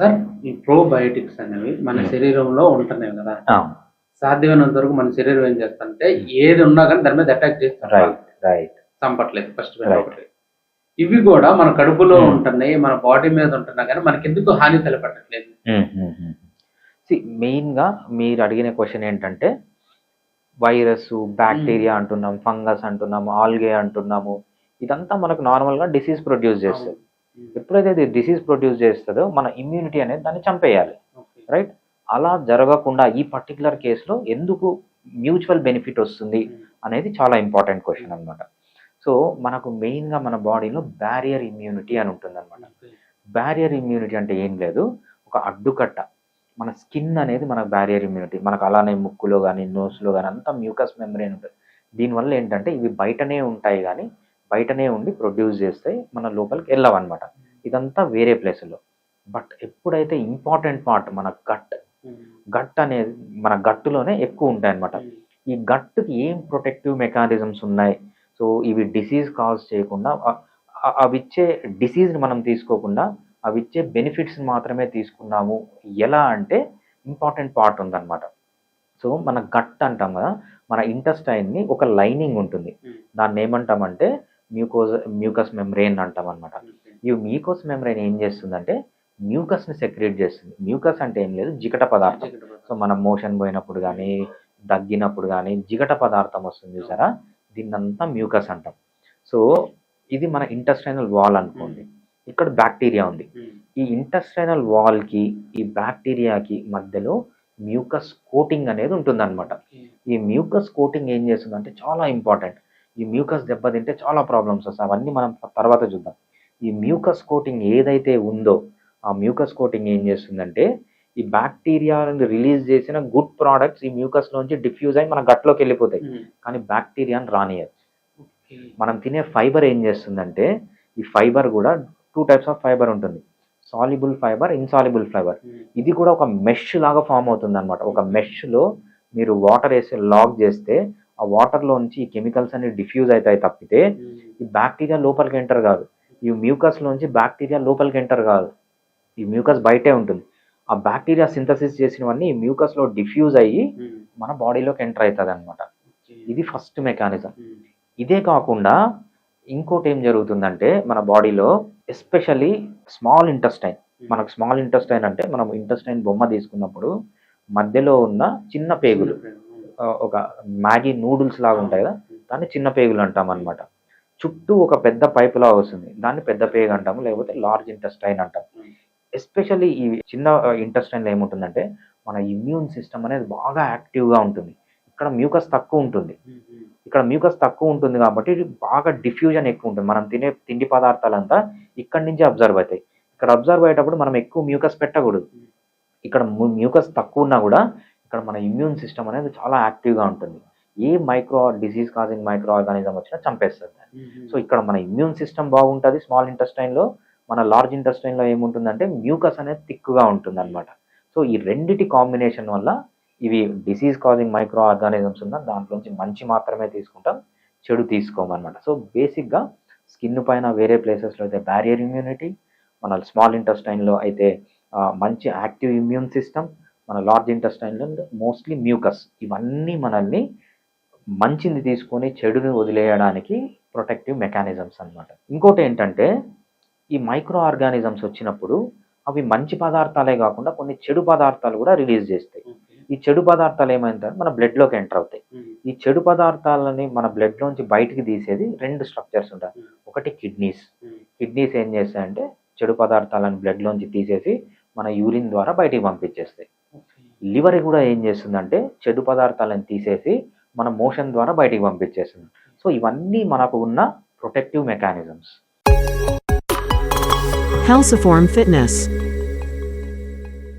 Sir ఈ probiotics అనేవి మన Hmm. శరీరంలో ఉంటున్నాయి కదా. సాధ్యమైనంత వరకు మన శరీరం ఏం చేస్తారంటే ఏది ఉన్నా కానీ దాని మీద అటాక్ చేస్తారు రైట్ రైట్ చంపట్లేదు ఫస్ట్. ఒకటి ఇవి కూడా మన కడుపులో Hmm. ఉంటున్నాయి మన బాడీ మీద ఉంటున్నా కానీ మనకి ఎందుకు హాని తలపెట్టట్లేదు మెయిన్గా మీరు అడిగిన క్వశ్చన్ ఏంటంటే వైరస్ బ్యాక్టీరియా అంటున్నాం ఫంగస్ అంటున్నాము ఆల్గే అంటున్నాము ఇదంతా మనకు నార్మల్గా డిసీజ్ ప్రొడ్యూస్ చేస్తుంది. ఎప్పుడైతే ఇది డిసీజ్ ప్రొడ్యూస్ చేస్తుందో మన ఇమ్యూనిటీ అనేది దాన్ని చంపేయాలి. రైట్ అలా జరగకుండా ఈ పర్టికులర్ కేసులో ఎందుకు మ్యూచువల్ బెనిఫిట్ వస్తుంది Hmm. అనేది చాలా ఇంపార్టెంట్ క్వశ్చన్ అన్నమాట. సో మనకు మెయిన్గా మన బాడీలో బ్యారియర్ ఇమ్యూనిటీ అని ఉంటుంది అనమాట. బ్యారియర్ ఇమ్యూనిటీ అంటే ఏం లేదు. ఒక అడ్డుకట్ట. మన స్కిన్ అనేది మనకు బ్యారియర్ ఇమ్యూనిటీ మనకు అలానే ముక్కులో కానీ నోస్లో కానీ అంతా మ్యూకస్ మెమరీన్ ఉంటుంది. దీనివల్ల ఏంటంటే ఇవి బయటనే ఉంటాయి కానీ బయటనే ఉండి ప్రొడ్యూస్ చేస్తాయి మన లోపలికి వెళ్ళవన్నమాట. ఇదంతా వేరే ప్లేసుల్లో బట్ ఎప్పుడైతే ఇంపార్టెంట్ పార్ట్ మన గట్ Hmm. గట్ అనేది మన గట్టులోనే ఎక్కువ ఉంటాయి అన్నమాట Hmm. ఈ గట్టుకి ఏం ప్రొటెక్టివ్ మెకానిజమ్స్ ఉన్నాయి సో ఇవి డిసీజ్ కాజ్ చేయకుండా అవి ఇచ్చే డిసీజ్ని మనం తీసుకోకుండా అవి ఇచ్చే బెనిఫిట్స్ మాత్రమే తీసుకున్నాము ఎలా అంటే ఇంపార్టెంట్ పార్ట్ ఉందన్నమాట సో మన గట్ అంటాం కదా మన ఇంటెస్టైన్ని ఒక లైనింగ్ ఉంటుంది Hmm. దాన్ని ఏమంటామంటే మ్యూకోజ్ మ్యూకస్ మెమ్రేన్ అంటాం అనమాట Okay. ఈ మ్యూకోస్ మెమ్రేన్ ఏం చేస్తుందంటే మ్యూకస్ని సెక్రేట్ చేస్తుంది. మ్యూకస్ అంటే ఏం లేదు జిగట పదార్థం. సో మనం మోషన్ పోయినప్పుడు కానీ దగ్గినప్పుడు కానీ జిగట పదార్థం వస్తుంది చూసారా? దీన్నంతా మ్యూకస్ అంటాం. సో ఇది మన ఇంటెస్టైనల్ వాల్ అనుకోండి. ఇక్కడ బ్యాక్టీరియా ఉంది. ఈ ఇంటెస్టైనల్ వాల్కి ఈ బ్యాక్టీరియాకి మధ్యలో మ్యూకస్ కోటింగ్ అనేది ఉంటుందన్నమాట. ఈ మ్యూకస్ కోటింగ్ ఏం చేస్తుందంటే చాలా ఇంపార్టెంట్. ఈ మ్యూకస్ దెబ్బతింటే చాలా ప్రాబ్లమ్స్ వస్తాయి. అవన్నీ మనం తర్వాత చూద్దాం. ఈ మ్యూకస్ కోటింగ్ ఏదైతే ఉందో ఆ మ్యూకస్ కోటింగ్ ఏం చేస్తుందంటే ఈ బ్యాక్టీరియాని రిలీజ్ చేసిన గుడ్ ప్రోడక్ట్స్ ఈ మ్యూకస్ లోంచి డిఫ్యూజ్ అయి మన గట్లోకి వెళ్ళిపోతాయి Hmm. కానీ బ్యాక్టీరియాని రానియదు. మనం తినే ఫైబర్ ఏం చేస్తుందంటే ఈ ఫైబర్ కూడా టూ టైప్స్ ఆఫ్ ఫైబర్ ఉంటుంది సాల్యుబుల్ ఫైబర్ ఇన్సాల్యుబుల్ ఫైబర్. ఇది కూడా ఒక మెష్ లాగా ఫామ్ అవుతుంది అనమాట ఒక మెష్లో మీరు వాటర్ వేసి లాక్ చేస్తే ఆ వాటర్లోంచి ఈ కెమికల్స్ అన్ని డిఫ్యూజ్ అవుతాయి తప్పితే Hmm. ఈ బ్యాక్టీరియా లోపలికి ఎంటర్ కాదు ఈ మ్యూకస్ లోంచి బ్యాక్టీరియా లోపలికి ఎంటర్ కాదు. ఈ మ్యూకస్ బయటే ఉంటుంది. ఆ బ్యాక్టీరియా సింథసిస్ చేసినవన్నీ ఈ మ్యూకస్లో డిఫ్యూజ్ అయ్యి Hmm. మన బాడీలోకి ఎంటర్ అవుతుంది అనమాట. ఇది ఫస్ట్ మెకానిజం Hmm. ఇదే కాకుండా ఇంకోటి ఏం జరుగుతుందంటే మన బాడీలో ఎస్పెషల్లీ స్మాల్ ఇంటెస్టైన్ మనకు స్మాల్ ఇంటెస్టైన్ అంటే మనం ఇంటెస్టైన్ బొమ్మ తీసుకున్నప్పుడు మధ్యలో ఉన్న చిన్న పేగులు. ఒక మ్యాగీ నూడిల్స్ లాగా ఉంటాయి కదా? దాన్ని చిన్న పేగులు అంటాం అనమాట చుట్టూ ఒక పెద్ద పైప్ లాగా వస్తుంది. దాన్ని పెద్ద పేగ్ అంటాము లేకపోతే లార్జ్ ఇంటెస్టైన్ అంటాం ఎస్పెషల్లీ ఈ చిన్న ఇంటెస్టైన్లో ఏముంటుందంటే మన ఇమ్యూన్ సిస్టమ్ అనేది బాగా యాక్టివ్గా ఉంటుంది. ఇక్కడ మ్యూకస్ తక్కువ ఉంటుంది. ఇక్కడ మ్యూకస్ తక్కువ ఉంటుంది కాబట్టి బాగా డిఫ్యూజన్ ఎక్కువ ఉంటుంది. మనం తినే తిండి పదార్థాలంతా ఇక్కడి నుంచి అబ్జర్వ్ అవుతాయి. ఇక్కడ అబ్జర్వ్ అయ్యేటప్పుడు మనం ఎక్కువ మ్యూకస్ పెట్టకూడదు. ఇక్కడ మ్యూకస్ తక్కువ ఉన్నా కూడా ఇక్కడ మన ఇమ్యూన్ సిస్టమ్ అనేది చాలా యాక్టివ్గా ఉంటుంది. ఏ micro disease causing micro organism వచ్చినా చంపేస్తుంది. సో ఇక్కడ మన ఇమ్యూన్ సిస్టమ్ బాగుంటుంది స్మాల్ ఇంటెస్టైన్లో మన లార్జ్ ఇంటెస్టైన్లో ఏముంటుందంటే మ్యూకస్ అనేది థిక్గా ఉంటుంది అనమాట సో ఈ రెండిటి కాంబినేషన్ వల్ల ఇవి డిసీజ్ కాజింగ్ మైక్రో ఆర్గానిజమ్స్ ఉన్న దాంట్లోంచి మంచి మాత్రమే తీసుకుంటాం చెడు తీసుకోమన్నమాట. సో బేసిక్గా స్కిన్ పైన వేరే ప్లేసెస్లో అయితే బ్యారియర్ ఇమ్యూనిటీ మన స్మాల్ ఇంటెస్టైన్లో అయితే మంచి యాక్టివ్ ఇమ్యూన్ సిస్టమ్ మన లార్జ్ ఇంటెస్టైన్లో మోస్ట్లీ మ్యూకస్. ఇవన్నీ మనల్ని మంచిని తీసుకొని చెడుని వదిలేయడానికి ప్రొటెక్టివ్ మెకానిజమ్స్ అన్నమాట ఇంకోటి ఏంటంటే ఈ మైక్రో ఆర్గానిజమ్స్ వచ్చినప్పుడు అవి మంచి పదార్థాలే కాకుండా కొన్ని చెడు పదార్థాలు కూడా రిలీజ్ చేస్తాయి. ఈ చెడు పదార్థాలు ఏమైందంటే మన బ్లడ్లోకి ఎంటర్ అవుతాయి. ఈ చెడు పదార్థాలని మన బ్లడ్లోంచి బయటికి తీసేది రెండు స్ట్రక్చర్స్ ఉంటాయి. ఒకటి కిడ్నీస్. కిడ్నీస్ ఏం చేస్తాయంటే చెడు పదార్థాలను బ్లడ్లోంచి తీసేసి మన యూరిన్ ద్వారా బయటికి పంపించేస్తాయి. లివర్ కూడా ఏం చేస్తుందంటే చెడు పదార్థాలను తీసేసి మన మోషన్ ద్వారా బయటికి పంపించేస్తుంది సో ఇవన్నీ మనకు ఉన్న ప్రొటెక్టివ్ మెకానిజమ్స్. Helsiform fitness